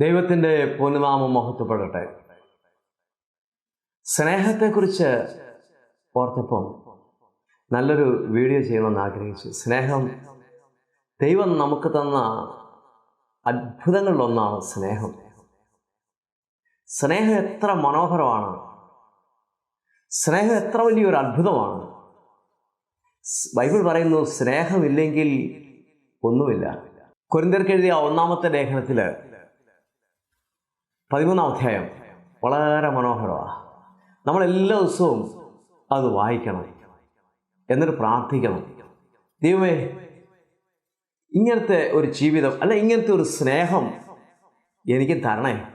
ദൈവത്തിന്റെ പൊന്നുനാമം മഹത്വപ്പെടട്ടെ. സ്നേഹത്തെക്കുറിച്ച് ഓർത്തപ്പം നല്ലൊരു വീഡിയോ ചെയ്യണമെന്ന് ആഗ്രഹിച്ചു. സ്നേഹം ദൈവം നമുക്ക് തന്ന അത്ഭുതങ്ങളിലൊന്നാണ് സ്നേഹം. സ്നേഹം എത്ര മനോഹരമാണ്. സ്നേഹം എത്ര വലിയൊരു അത്ഭുതമാണ്. ബൈബിൾ പറയുന്നു സ്നേഹമില്ലെങ്കിൽ ഒന്നുമില്ല. കുരിന്തർക്ക് ഒന്നാമത്തെ ലേഖനത്തിൽ പതിമൂന്നാം അധ്യായം വളരെ മനോഹരമാണ് നമ്മൾ എല്ലാ ദിവസവും അത് വായിക്കണം. എന്നിട്ട് പ്രാർത്ഥിക്കണം. ദൈവമേ ഇങ്ങനത്തെ ഒരു ജീവിതം അല്ല ഇങ്ങനത്തെ ഒരു സ്നേഹം എനിക്ക് തരണേ.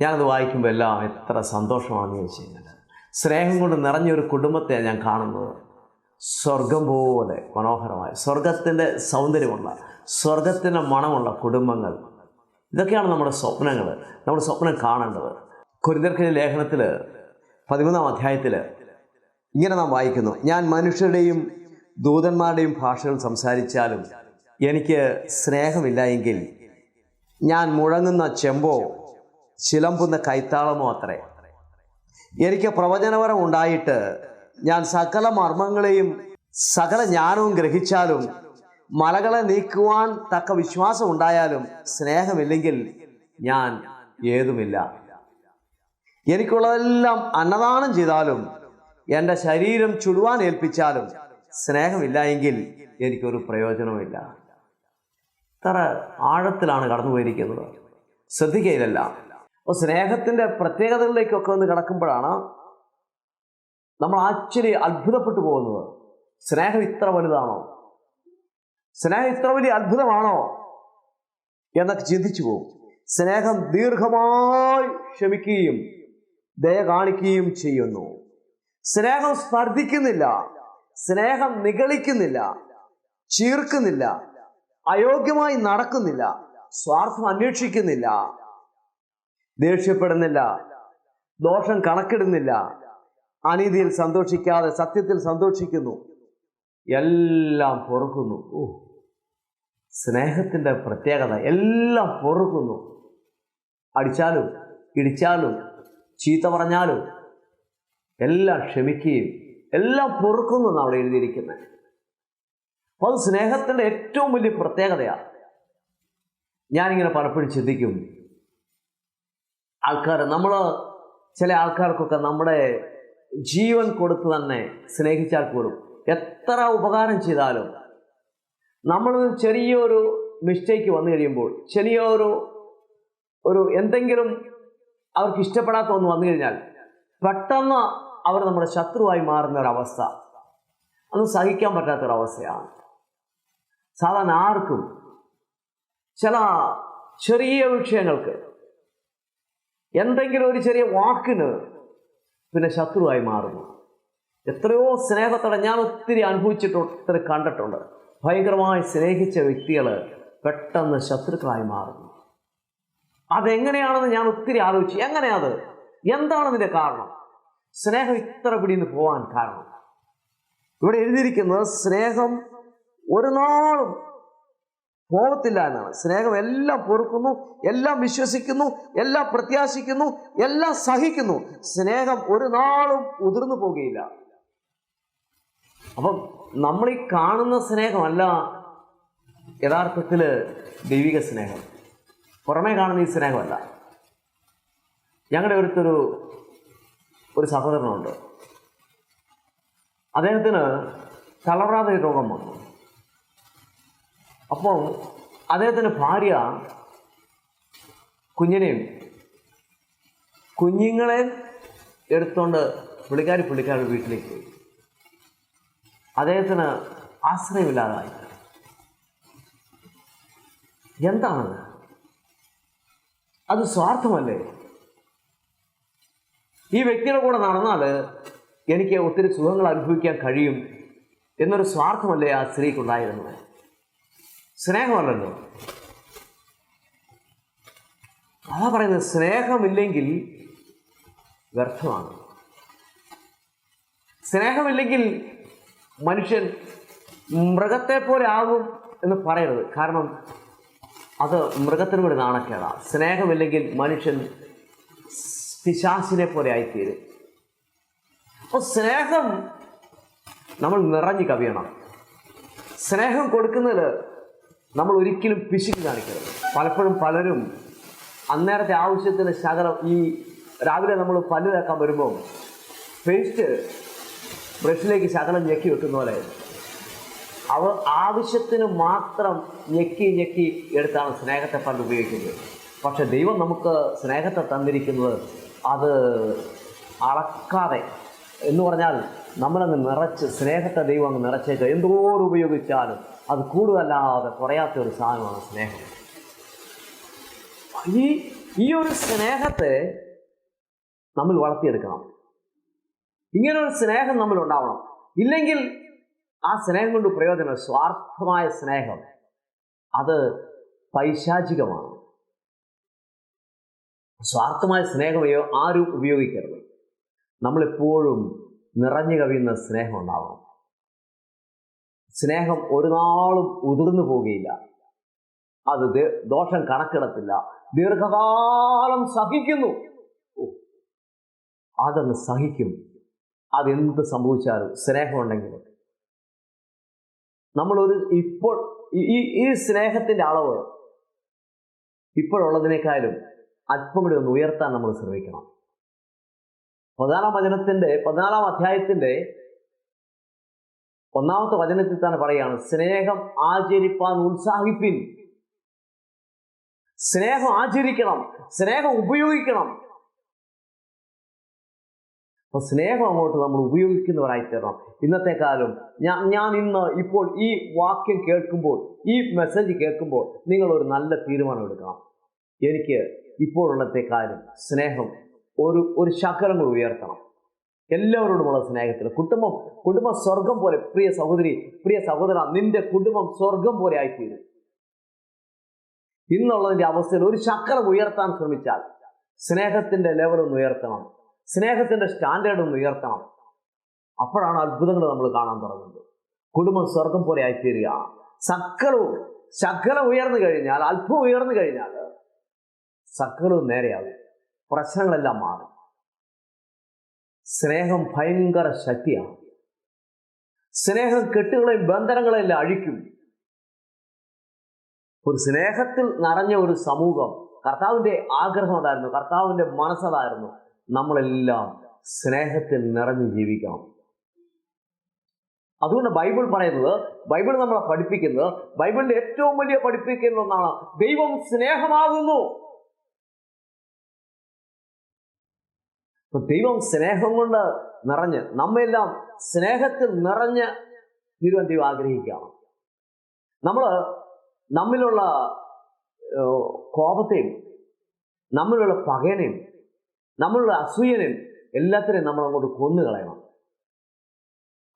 ഞാനത് വായിക്കുമ്പോൾ എല്ലാം എത്ര സന്തോഷമാണെന്ന് ചോദിച്ചു കഴിഞ്ഞാൽ സ്നേഹം കൊണ്ട് നിറഞ്ഞൊരു കുടുംബത്തെ ഞാൻ കാണുന്നത് സ്വർഗം പോലെ മനോഹരമായ സ്വർഗത്തിന്റെ സൗന്ദര്യമുള്ള സ്വർഗത്തിന്റെ മണമുള്ള കുടുംബങ്ങൾ. ഇതൊക്കെയാണ് നമ്മുടെ സ്വപ്നങ്ങൾ നമ്മുടെ സ്വപ്നം കാണേണ്ടത്. കുരുന്തർക്കിന് ലേഖനത്തിൽ പതിമൂന്നാം അധ്യായത്തിൽ ഇങ്ങനെ നാം വായിക്കുന്നു. ഞാൻ മനുഷ്യരുടെയും ദൂതന്മാരുടെയും ഭാഷകൾ സംസാരിച്ചാലും എനിക്ക് സ്നേഹമില്ല എങ്കിൽ ഞാൻ മുഴങ്ങുന്ന ചെമ്പോ ചിലമ്പുന്ന കൈത്താളമോ അത്രേ. എനിക്ക് പ്രവചനപരം ഉണ്ടായിട്ട് ഞാൻ സകല മർമ്മങ്ങളെയും സകല ജ്ഞാനവും ഗ്രഹിച്ചാലും മലകളെ നീക്കുവാൻ തക്ക വിശ്വാസം ഉണ്ടായാലും സ്നേഹമില്ലെങ്കിൽ ഞാൻ ഏതുമില്ല. എനിക്കുള്ളതെല്ലാം അന്നദാനം ചെയ്താലും എന്റെ ശരീരം ചുടുവാൻ ഏൽപ്പിച്ചാലും സ്നേഹമില്ല എങ്കിൽ എനിക്കൊരു പ്രയോജനവുമില്ല. ഇത്ര ആഴത്തിലാണ് കടന്നു പോയിരിക്കുന്നത് ശ്രദ്ധിക്കുകയില്ല അപ്പോൾ സ്നേഹത്തിന്റെ പ്രത്യേകതകളിലേക്കൊക്കെ ഒന്ന് കിടക്കുമ്പോഴാണ് നമ്മൾ ആക്ച്വലി അത്ഭുതപ്പെട്ടു പോകുന്നത്. സ്നേഹം ഇത്ര വലുതാണോ? സ്നേഹം ഇത്ര വലിയ അത്ഭുതമാണോ? എന്നൊക്കെ ചിന്തിച്ചു പോകും സ്നേഹം ദീർഘമായി ക്ഷമിക്കുകയും ദയ കാണിക്കുകയും ചെയ്യുന്നു. സ്നേഹം സ്പർദ്ധിക്കുന്നില്ല. സ്നേഹം നിഗളിക്കുന്നില്ല. ചീർക്കുന്നില്ല. അയോഗ്യമായി നടക്കുന്നില്ല. സ്വാർത്ഥം അന്വേഷിക്കുന്നില്ല. ദേഷ്യപ്പെടുന്നില്ല. ദോഷം കണക്കിടുന്നില്ല. അനീതിയിൽ സന്തോഷിക്കാതെ സത്യത്തിൽ സന്തോഷിക്കുന്നു. എല്ലാം പൊറുക്കുന്നു. ഓ സ്നേഹത്തിന്റെ പ്രത്യേകത. എല്ലാം പൊറുക്കുന്നു. അടിച്ചാലും ഇടിച്ചാലും ചീത്ത പറഞ്ഞാലും എല്ലാം ക്ഷമിക്കുകയും എല്ലാം പൊറുക്കുന്നു എന്നാണ് അവിടെ എഴുതിയിരിക്കുന്നത്. അപ്പോൾ അത് സ്നേഹത്തിന്റെ ഏറ്റവും വലിയ പ്രത്യേകതയാണ് ഞാനിങ്ങനെ പലപ്പോഴും ചിന്തിക്കും ആൾക്കാർ നമ്മൾ ചില ആൾക്കാർക്കൊക്കെ നമ്മുടെ ജീവൻ കൊടുത്ത് തന്നെ സ്നേഹിച്ചാൽ പോലും എത്ര ഉപകാരം ചെയ്താലും നമ്മൾ ചെറിയൊരു മിസ്റ്റേക്ക് വന്നു കഴിയുമ്പോൾ ചെറിയൊരു ഒരു എന്തെങ്കിലും അവർക്ക് ഇഷ്ടപ്പെടാത്ത ഒന്ന് വന്നു കഴിഞ്ഞാൽ പെട്ടെന്ന് അവർ നമ്മുടെ ശത്രുവായി മാറുന്ന ഒരവസ്ഥ അത് സഹിക്കാൻ പറ്റാത്തൊരവസ്ഥയാണ് സാധാരണ ആർക്കും ചില ചെറിയ വിഷയങ്ങൾക്ക് എന്തെങ്കിലും ഒരു ചെറിയ വാക്കിന് പിന്നെ ശത്രുവായി മാറുന്നു. എത്രയോ സ്നേഹത്തോടെ ഞാൻ ഒത്തിരി അനുഭവിച്ചിട്ടുണ്ട് ഒത്തിരി കണ്ടിട്ടുണ്ട്. ഭയങ്കരമായി സ്നേഹിച്ച വ്യക്തികൾ പെട്ടെന്ന് ശത്രുക്കളായി മാറുന്നു. അതെങ്ങനെയാണെന്ന് ഞാൻ ഒത്തിരി ആലോചിച്ചു. എങ്ങനെയാത് എന്താണ് ഇതിന്റെ കാരണം? സ്നേഹം ഇത്ര പിടിന്ന് പോകാൻ കാരണം. ഇവിടെ എഴുതിയിരിക്കുന്നത് സ്നേഹം ഒരു നാളും പോകത്തില്ല എന്നാണ്. സ്നേഹം എല്ലാം പൊറുക്കുന്നു എല്ലാം വിശ്വസിക്കുന്നു എല്ലാം പ്രത്യാശിക്കുന്നു എല്ലാം സഹിക്കുന്നു. സ്നേഹം ഒരു നാളും ഉതിർന്നു പോകുകയില്ല അപ്പം നമ്മൾ ഈ കാണുന്ന സ്നേഹമല്ല യഥാർത്ഥത്തിൽ ദൈവിക സ്നേഹം. പുറമേ കാണുന്ന ഈ സ്നേഹമല്ല. ഞങ്ങളുടെ ഒരുത്തൊരു ഒരു സഹോദരനുണ്ട്. അദ്ദേഹത്തിന് തളരാതെ രോഗം വന്നു. അപ്പോൾ അദ്ദേഹത്തിന്റെ ഭാര്യ കുഞ്ഞിനെയും കുഞ്ഞുങ്ങളെ എടുത്തുകൊണ്ട് പുള്ളിക്കാരി പുള്ളിക്കാരുടെ വീട്ടിലേക്ക് പോയി. അദ്ദേഹത്തിന് ആശ്രയമില്ലാതായി. എന്താണത്? അത് സ്വാർത്ഥമല്ലേ? ഈ വ്യക്തിയുടെ കൂടെ നടന്നാൽ എനിക്ക് ഒത്തിരി സുഖങ്ങൾ അനുഭവിക്കാൻ കഴിയും എന്നൊരു സ്വാർത്ഥമല്ലേ ആ സ്ത്രീക്കുണ്ടായിരുന്നത്? സ്നേഹമല്ലല്ലോ. അതാ പറയുന്നത് സ്നേഹമില്ലെങ്കിൽ വ്യർത്ഥമാണ്. സ്നേഹമില്ലെങ്കിൽ മനുഷ്യൻ മൃഗത്തെ പോലെ ആകും എന്ന് പറയരുത്. കാരണം അത് മൃഗത്തിന് കൂടി നാണക്കേടാണ് സ്നേഹമില്ലെങ്കിൽ മനുഷ്യൻ പിശാസിനെ പോലെ ആയിത്തീരും. അപ്പോൾ സ്നേഹം നമ്മൾ നിറഞ്ഞു കവിയണം. സ്നേഹം കൊടുക്കുന്നതിൽ നമ്മൾ ഒരിക്കലും പിശുക്ക് കാണിക്കരുത്. പലപ്പോഴും പലരും അന്നേരത്തെ ആവശ്യത്തിന് ശകലം ഈ രാവിലെ നമ്മൾ പല്ല് തേക്കാൻ വരുമ്പോൾ പേസ്റ്റ് ബ്രഷിലേക്ക് ശകലം ഞെക്കി വെക്കുന്ന പോലെ. അവർ ആവശ്യത്തിന് മാത്രം ഞെക്കി ഞെക്കി എടുത്താണ് സ്നേഹത്തെ പണ്ട് ഉപയോഗിക്കുന്നത്. പക്ഷെ ദൈവം നമുക്ക് സ്നേഹത്തെ തന്നിരിക്കുന്നത് അത് അളക്കാതെ. എന്ന് പറഞ്ഞാൽ നമ്മളങ്ങ് നിറച്ച് സ്നേഹത്തെ ദൈവം അങ്ങ് നിറച്ചേക്കാം എന്തോരം ഉപയോഗിച്ചാലും അത് കൂടുതലല്ലാതെ കുറയാത്ത ഒരു സാധനമാണ് സ്നേഹം. ഈ ഈ ഒരു സ്നേഹത്തെ നമ്മൾ വളർത്തിയെടുക്കണം. ഇങ്ങനെ ഒരു സ്നേഹം നമ്മൾ ഉണ്ടാവണം ഇല്ലെങ്കിൽ ആ സ്നേഹം കൊണ്ട് പ്രയോജനം സ്വാർത്ഥമായ സ്നേഹം. അത് പൈശാചികമാണ്. സ്വാർത്ഥമായ സ്നേഹമയോ ആരും ഉപയോഗിക്കരുത്. നമ്മളെപ്പോഴും നിറഞ്ഞു കവിയുന്ന സ്നേഹം ഉണ്ടാവണം. സ്നേഹം ഒരു നാളും ഉതിർന്നു പോവുകയില്ല. അത് ദോഷം കണക്കിടത്തില്ല. ദീർഘകാലം സഹിക്കുന്നു. അതങ്ങ് സഹിക്കും. അതെന്ത് സംഭവിച്ചാലും സ്നേഹമുണ്ടെങ്കിൽ നമ്മളൊരു ഇപ്പോൾ ഈ- ഈ സ്നേഹത്തിന്റെ അളവ് ഇപ്പോഴുള്ളതിനേക്കാളും അല്പം കൂടി ഒന്ന് ഉയർത്താൻ നമ്മൾ ശ്രമിക്കണം. പതിനാലാം വചനത്തിന്റെ പതിനാലാം അധ്യായത്തിന്റെ ഒന്നാമത്തെ വചനത്തിൽ തന്നെ പറയുകയാണ് സ്നേഹം ആചരിപ്പാൻ ഉത്സാഹിപ്പിൻ. സ്നേഹം ആചരിക്കണം സ്നേഹം ഉപയോഗിക്കണം. അപ്പൊ സ്നേഹം അങ്ങോട്ട് നമ്മൾ ഉപയോഗിക്കുന്നവരായി തീരണം ഇന്നത്തെ കാലം ഞാൻ ഞാൻ ഇന്ന് ഇപ്പോൾ ഈ വാക്യം കേൾക്കുമ്പോൾ ഈ മെസ്സേജ് കേൾക്കുമ്പോൾ നിങ്ങൾ ഒരു നല്ല തീരുമാനം എടുക്കണം എനിക്ക് ഇപ്പോഴുള്ളത്തെ കാര്യം സ്നേഹം ഒരു ഒരു ശകലം ഉയർത്തണം. എല്ലാവരോടുമുള്ള സ്നേഹത്തിൽ കുടുംബം കുടുംബ സ്വർഗം പോലെ പ്രിയ സഹോദരി പ്രിയ സഹോദര നിന്റെ കുടുംബം സ്വർഗം പോലെ ആയിത്തീരും. ഇന്നുള്ളതിന്റെ അവസ്ഥയിൽ ഒരു ശക്കരം ഉയർത്താൻ ശ്രമിച്ചാൽ സ്നേഹത്തിന്റെ ലെവൽ ഒന്ന് ഉയർത്തണം. സ്നേഹത്തിന്റെ സ്റ്റാൻഡേർഡ് ഒന്ന് ഉയർത്തണം. അപ്പോഴാണ് അത്ഭുതങ്ങൾ നമ്മൾ കാണാൻ തുടങ്ങുന്നത്. കുടുംബം സ്വർഗം പോലെ ആയിത്തീരുക. സക്കലവും ശകലം ഉയർന്നു കഴിഞ്ഞാൽ അല്പം ഉയർന്നു കഴിഞ്ഞാൽ സക്കലവും നേരെയാകും. പ്രശ്നങ്ങളെല്ലാം മാറും. സ്നേഹം ഭയങ്കര ശക്തിയാണ്. സ്നേഹം കെട്ടുകളെയും ബന്ധനങ്ങളെല്ലാം അഴിക്കും. ഒരു സ്നേഹത്തിൽ നിറഞ്ഞ ഒരു സമൂഹം കർത്താവിന്റെ ആഗ്രഹം അതായിരുന്നു. കർത്താവിന്റെ മനസ്സതായിരുന്നു. നമ്മളെല്ലാം സ്നേഹത്തിൽ നിറഞ്ഞു ജീവിക്കണം. അതുകൊണ്ട് ബൈബിൾ പറയുന്നത് ബൈബിൾ നമ്മളെ പഠിപ്പിക്കുന്നത് ബൈബിളിന്റെ ഏറ്റവും വലിയ പഠിപ്പിക്കുന്ന ഒന്നാണ് ദൈവം സ്നേഹമാകുന്നു. ദൈവം സ്നേഹം കൊണ്ട് നിറഞ്ഞ് നമ്മെല്ലാം സ്നേഹത്തിൽ നിറഞ്ഞ് തീരുവാൻ ദൈവം ആഗ്രഹിക്കുകയാണ്. നമ്മൾ നമ്മിലുള്ള കോപത്തെയും നമ്മിലുള്ള പകനെയും നമ്മളുടെ അസൂയനിൽ എല്ലാത്തിനെയും നമ്മൾ അങ്ങോട്ട് കൊന്നു കളയണം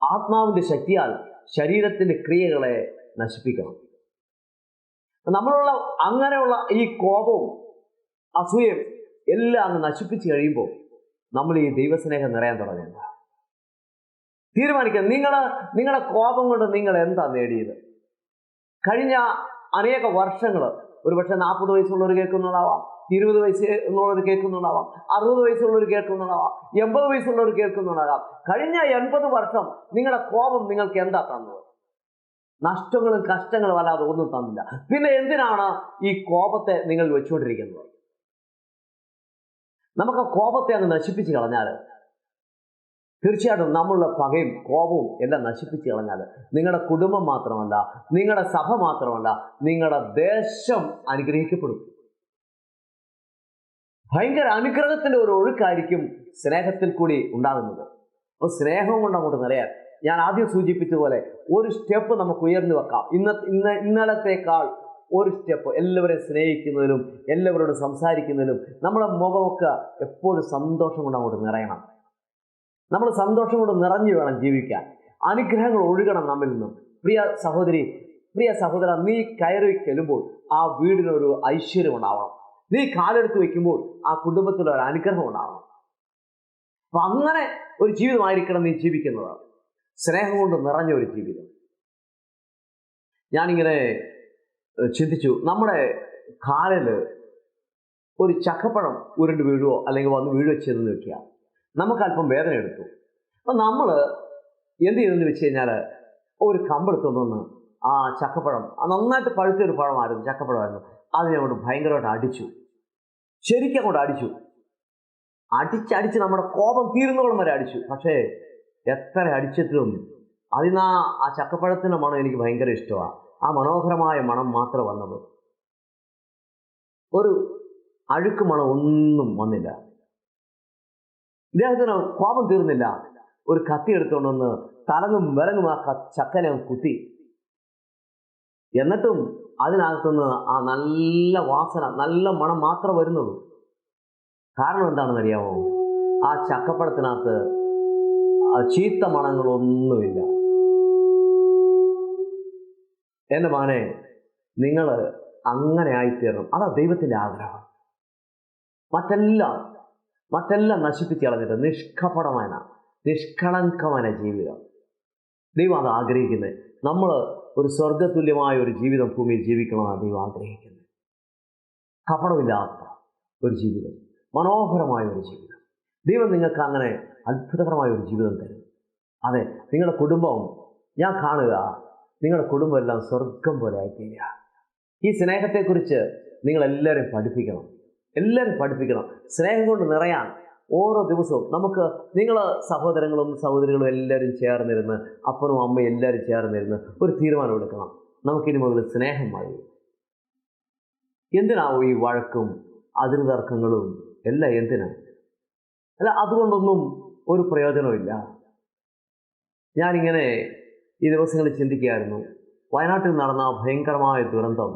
ആത്മാവിന്റെ ശക്തിയാൽ ശരീരത്തിന്റെ ക്രിയകളെ നശിപ്പിക്കണം. നമ്മളുള്ള അങ്ങനെയുള്ള ഈ കോപവും അസൂയയും എല്ലാം അങ്ങ് നശിപ്പിച്ച് കഴിയുമ്പോൾ നമ്മൾ ഈ ദൈവസ്നേഹം നിറയാൻ തുടങ്ങുന്നു തീരുമാനിക്കുക നിങ്ങൾ നിങ്ങളുടെ കോപം കൊണ്ട് നിങ്ങൾ എന്താ നേടിയത്? കഴിഞ്ഞ അനേക വർഷങ്ങൾ ഒരുപക്ഷെ നാൽപ്പത് വയസ്സുള്ളവർ കേൾക്കുന്നുണ്ടാവാം ഇരുപത് വയസ്സ് എന്നുള്ളവർ കേൾക്കുന്നുണ്ടാവാം. അറുപത് വയസ്സുള്ളവർ കേൾക്കുന്നുണ്ടാവാം. എൺപത് വയസ്സുള്ളവർ കേൾക്കുന്നുണ്ടാകാം. കഴിഞ്ഞ എൺപത് വർഷം നിങ്ങളുടെ കോപം നിങ്ങൾക്ക് എന്താ തന്നത്? നഷ്ടങ്ങളും കഷ്ടങ്ങളും അല്ലാതെ ഒന്നും തന്നില്ല. പിന്നെ എന്തിനാണ് ഈ കോപത്തെ നിങ്ങൾ വെച്ചുകൊണ്ടിരിക്കുന്നത്? നമുക്ക് കോപത്തെ അങ്ങ് നശിപ്പിച്ച് കളഞ്ഞാൽ തീർച്ചയായിട്ടും നമ്മളുടെ പകയും കോപവും എല്ലാം നശിപ്പിച്ച് കളഞ്ഞാൽ നിങ്ങളുടെ കുടുംബം മാത്രമല്ല നിങ്ങളുടെ സഭ മാത്രമല്ല നിങ്ങളുടെ ദേശം അനുഗ്രഹിക്കപ്പെടും. ഭയങ്കര അനുഗ്രഹത്തിന്റെ ഒരു ഒഴുക്കായിരിക്കും സ്നേഹത്തിൽ കൂടി ഉണ്ടാകുന്നത്. അപ്പോൾ സ്നേഹം കൊണ്ട് അങ്ങോട്ട് നിറയാൻ ഞാൻ ആദ്യം സൂചിപ്പിച്ചതുപോലെ ഒരു സ്റ്റെപ്പ് നമുക്ക് ഉയർന്നു വെക്കാം. ഇന്ന ഇന്ന ഇന്നലത്തേക്കാൾ ഒരു സ്റ്റെപ്പ് എല്ലാവരെയും സ്നേഹിക്കുന്നതിലും എല്ലാവരോടും സംസാരിക്കുന്നതിലും നമ്മുടെ മുഖമൊക്കെ എപ്പോഴും സന്തോഷം കൊണ്ട് അങ്ങോട്ട് നിറയണം. നമ്മൾ സന്തോഷം കൊണ്ട് നിറഞ്ഞു വേണം ജീവിക്കാൻ. അനുഗ്രഹങ്ങൾ ഒഴുകണം നമ്മിൽ നിന്നും. പ്രിയ സഹോദരി പ്രിയ സഹോദര നീ കയറി ചെല്ലുമ്പോൾ ആ വീടിനൊരു ഐശ്വര്യം ഉണ്ടാവണം. നീ കാലെടുത്ത് വെക്കുമ്പോൾ ആ കുടുംബത്തിൽ ഒരു അനുഗ്രഹം ഉണ്ടാവണം. അപ്പൊ അങ്ങനെ ഒരു ജീവിതമായിരിക്കണം നീ ജീവിക്കുന്നത്. സ്നേഹം കൊണ്ട് നിറഞ്ഞ ഒരു ജീവിതം. ഞാനിങ്ങനെ ചിന്തിച്ചു. നമ്മുടെ കാലിൽ ഒരു ചക്കപ്പഴം ഉരുണ്ട് വീഴുവോ അല്ലെങ്കിൽ വന്ന് വീഴുവോ ചെയ്തെന്ന് വെക്കുക. നമുക്ക് അല്പം വേദന എടുത്തു. അപ്പം നമ്മൾ എന്ത് ചെയ്തെന്ന് വെച്ച് കഴിഞ്ഞാൽ ഒരു കമ്പെടുത്തു നിന്ന് ആ ചക്കപ്പഴം നന്നായിട്ട് പഴുത്തൊരു പഴമായിരുന്നു ചക്കപ്പഴമായിരുന്നു. അതിനെ അങ്ങോട്ട് ഭയങ്കരമായിട്ട് അടിച്ചു. ശരിക്കും അങ്ങോട്ട് അടിച്ചു. അടിച്ചടിച്ച് നമ്മുടെ കോപം തീരുന്നോളം വരെ അടിച്ചു. പക്ഷേ എത്ര അടിച്ചിട്ടും അതിനാ ആ ചക്കപ്പഴത്തിന്റെ മണം എനിക്ക് ഭയങ്കര ഇഷ്ടമാണ്. ആ മനോഹരമായ മണം മാത്രം വന്നത്. ഒരു അഴുക്ക് മണം ഒന്നും വന്നില്ല. ഇദ്ദേഹത്തിന് കോപം തീർന്നില്ല. ഒരു കത്തി എടുത്തുകൊണ്ട് വന്ന് തലങ്ങും വിലങ്ങും ആ ചക്കനെ കുത്തി. എന്നിട്ടും അതിനകത്തുനിന്ന് ആ നല്ല വാസന നല്ല മണം മാത്രം വരുന്നുള്ളൂ. കാരണം എന്താണെന്ന് അറിയാമോ ആ ചക്കപ്പഴത്തിനകത്ത് ചീത്ത മണങ്ങളൊന്നുമില്ല. എന്റെ മകനെ നിങ്ങൾ അങ്ങനെ ആയിത്തീരണം. അതാ ദൈവത്തിന്റെ ആഗ്രഹം. മറ്റെല്ലാം മറ്റെല്ലാം നശിപ്പിച്ച് കളഞ്ഞിട്ട് നിഷ്കപടമായ നിഷ്കളങ്കമായ ജീവിതം. ദൈവം അത് ആഗ്രഹിക്കുന്നത് നമ്മൾ ഒരു സ്വർഗതുല്യമായ ഒരു ജീവിതം ഭൂമിയിൽ ജീവിക്കണമെന്നാണ് ദൈവം ആഗ്രഹിക്കുന്നത് കപടമില്ലാത്ത ഒരു ജീവിതം. മനോഹരമായ ഒരു ജീവിതം. ദൈവം നിങ്ങൾക്ക് അങ്ങനെ അത്ഭുതകരമായ ഒരു ജീവിതം തരും. അതെ നിങ്ങളുടെ കുടുംബം ഞാൻ കാണുക നിങ്ങളുടെ കുടുംബമെല്ലാം സ്വർഗം പോലെ ആയിത്തീരുക. ഈ സ്നേഹത്തെക്കുറിച്ച് നിങ്ങൾ എല്ലാവരും പഠിപ്പിക്കണം. എല്ലാവരും പഠിപ്പിക്കണം. സ്നേഹം കൊണ്ട് നിറയാൻ ഓരോ ദിവസവും നമുക്ക് നിങ്ങൾ സഹോദരങ്ങളും സഹോദരികളും എല്ലാവരും ചേർന്നിരുന്ന് അപ്പനും അമ്മയും എല്ലാവരും ചേർന്നിരുന്ന് ഒരു തീരുമാനം എടുക്കണം. നമുക്കിനി മുതൽ സ്നേഹം മതി എന്തിനാവും ഈ വഴക്കും അതിന് തർക്കങ്ങളും എല്ലാം എന്തിനാ? അല്ല അതുകൊണ്ടൊന്നും ഒരു പ്രയോജനമില്ല ഞാനിങ്ങനെ ഈ ദിവസങ്ങളിൽ ചിന്തിക്കുകയായിരുന്നു. വയനാട്ടിൽ നടന്ന ഭയങ്കരമായ ദുരന്തം.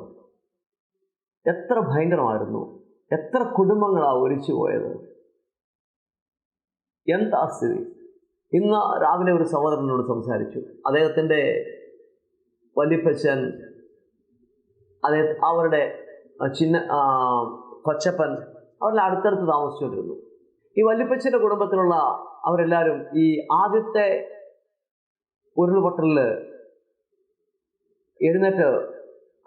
എത്ര ഭയങ്കരമായിരുന്നു. എത്ര കുടുംബങ്ങളാണ് ഒലിച്ചു പോയത് എന്താ സ്ഥിതി ഇന്ന് രാവിലെ ഒരു സഹോദരനോട് സംസാരിച്ചു. അദ്ദേഹത്തിന്റെ വലിയപ്പച്ചൻ അദ്ദേഹത്തെ അവരുടെ ചിന്ന കൊച്ചപ്പൻ അവരുടെ അടുത്തടുത്ത് താമസിച്ചുകൊണ്ടിരുന്നു. ഈ വല്യപ്പച്ചന്റെ കുടുംബത്തിലുള്ള അവരെല്ലാവരും ഈ ആദ്യത്തെ ഉരുൾപൊട്ടലിൽ എഴുന്നേറ്റ്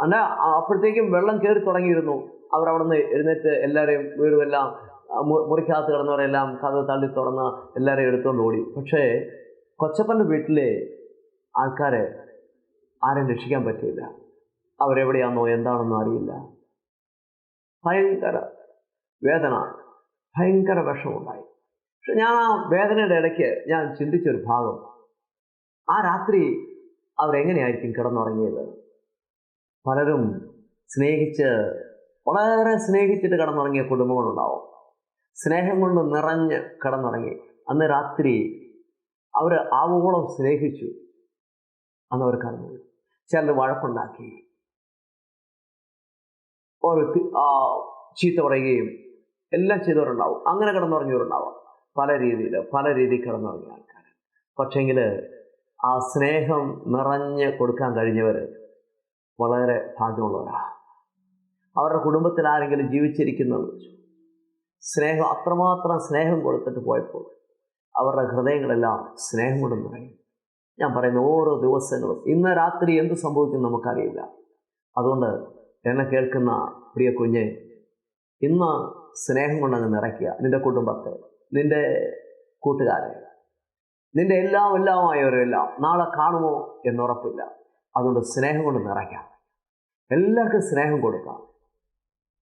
അല്ല അപ്പോഴത്തേക്കും വെള്ളം കയറി തുടങ്ങിയിരുന്നു. അവർ അവിടെ നിന്ന് എഴുന്നേറ്റ് എല്ലാവരെയും വീടുമെല്ലാം മുറിക്കകത്ത് കിടന്നവരെല്ലാം കഥ തള്ളി തുറന്ന് എല്ലാവരെയും എടുത്തുകൊണ്ട് ഓടി. പക്ഷേ കൊച്ചപ്പന്റെ വീട്ടിലെ ആൾക്കാരെ ആരും രക്ഷിക്കാൻ പറ്റിയില്ല. അവരെവിടെയാണെന്നോ എന്താണെന്നോ അറിയില്ല. ഭയങ്കര വേദന ഭയങ്കര വിഷമുണ്ടായി പക്ഷെ ഞാൻ ആ വേദനയുടെ ഇടയ്ക്ക് ഞാൻ ചിന്തിച്ചൊരു ഭാഗം. ആ രാത്രി അവരെങ്ങനെയായിരിക്കും കിടന്നുറങ്ങിയത്? പലരും സ്നേഹിച്ച് വളരെ സ്നേഹിച്ചിട്ട് കിടന്നുറങ്ങിയ കുടുംബങ്ങളുണ്ടാവും. സ്നേഹം കൊണ്ട് നിറഞ്ഞ് കിടന്നുറങ്ങി. അന്ന് രാത്രി അവർ ആവോളം സ്നേഹിച്ചു. അന്ന് അവർ കടന്നു ചിലർ വഴക്കുണ്ടാക്കി. ഓരോ ചീത്ത പറയുകയും എല്ലാം ചെയ്തവരുണ്ടാവും. അങ്ങനെ കിടന്നുറങ്ങിയവരുണ്ടാവാം. പല രീതിയിൽ പല രീതിയിൽ കിടന്നുറങ്ങിയ ആൾക്കാർ പക്ഷേങ്കിൽ ആ സ്നേഹം നിറഞ്ഞ് കൊടുക്കാൻ കഴിഞ്ഞവർ വളരെ ഭാഗ്യമുള്ളവരാണ് അവരുടെ കുടുംബത്തിൽ ആരെങ്കിലും ജീവിച്ചിരിക്കുന്നത് വെച്ചു സ്നേഹം അത്രമാത്രം സ്നേഹം കൊടുത്തിട്ട് പോയപ്പോൾ അവരുടെ ഹൃദയങ്ങളെല്ലാം സ്നേഹം കൊണ്ട് നിറയും ഞാൻ പറയുന്ന ഓരോ ദിവസങ്ങളും ഇന്ന് രാത്രി എന്ത് സംഭവിക്കും നമുക്കറിയില്ല. അതുകൊണ്ട് എന്നെ കേൾക്കുന്ന പ്രിയ കുഞ്ഞെ ഇന്ന് സ്നേഹം കൊണ്ടങ്ങ് നിറയ്ക്കുക. നിന്റെ കുടുംബത്തെ നിന്റെ കൂട്ടുകാരെ നിന്റെ എല്ലാം എല്ലാമായവരെല്ലാം നാളെ കാണുമോ എന്നുറപ്പില്ല അതുകൊണ്ട് സ്നേഹം കൊണ്ട് നിറയ്ക്കാം. എല്ലാവർക്കും സ്നേഹം കൊടുക്കാം.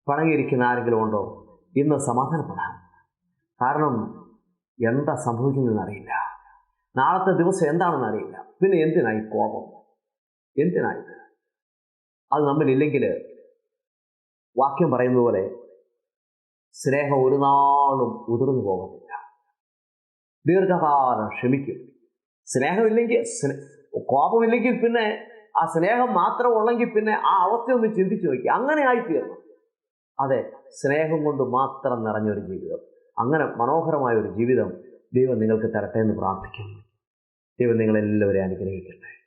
പണങ്ങിയിരിക്കുന്ന ആരെങ്കിലും ഉണ്ടോ? ഇന്ന് സമാധാനപ്പെടാം. കാരണം എന്താ സംഭവിക്കുന്നതെന്ന് അറിയില്ല നാളത്തെ ദിവസം എന്താണെന്ന് അറിയില്ല പിന്നെ എന്തിനായി കോപം? എന്തിനായത് അത് നമ്മളില്ലെങ്കിൽ വാക്യം പറയുന്ന പോലെ സ്നേഹം ഒരു നാളും ഉതിർന്നു പോകത്തില്ല. ദീർഘകാലം ക്ഷമിക്കും. സ്നേഹമില്ലെങ്കിൽ സ്നേ- കോപമില്ലെങ്കിൽ പിന്നെ ആ സ്നേഹം മാത്രം ഉള്ളെങ്കിൽ പിന്നെ ആ അവസ്ഥയൊന്ന് ചിന്തിച്ചു നോക്കി. അങ്ങനെ ആയിത്തീരണം അതെ സ്നേഹം കൊണ്ട് മാത്രം നിറഞ്ഞൊരു ജീവിതം. അങ്ങനെ മനോഹരമായ ഒരു ജീവിതം ദൈവം നിങ്ങൾക്ക് തരട്ടെ എന്ന് പ്രാർത്ഥിക്കുന്നു. ദൈവം നിങ്ങളെല്ലാവരെയും അനുഗ്രഹിക്കട്ടെ.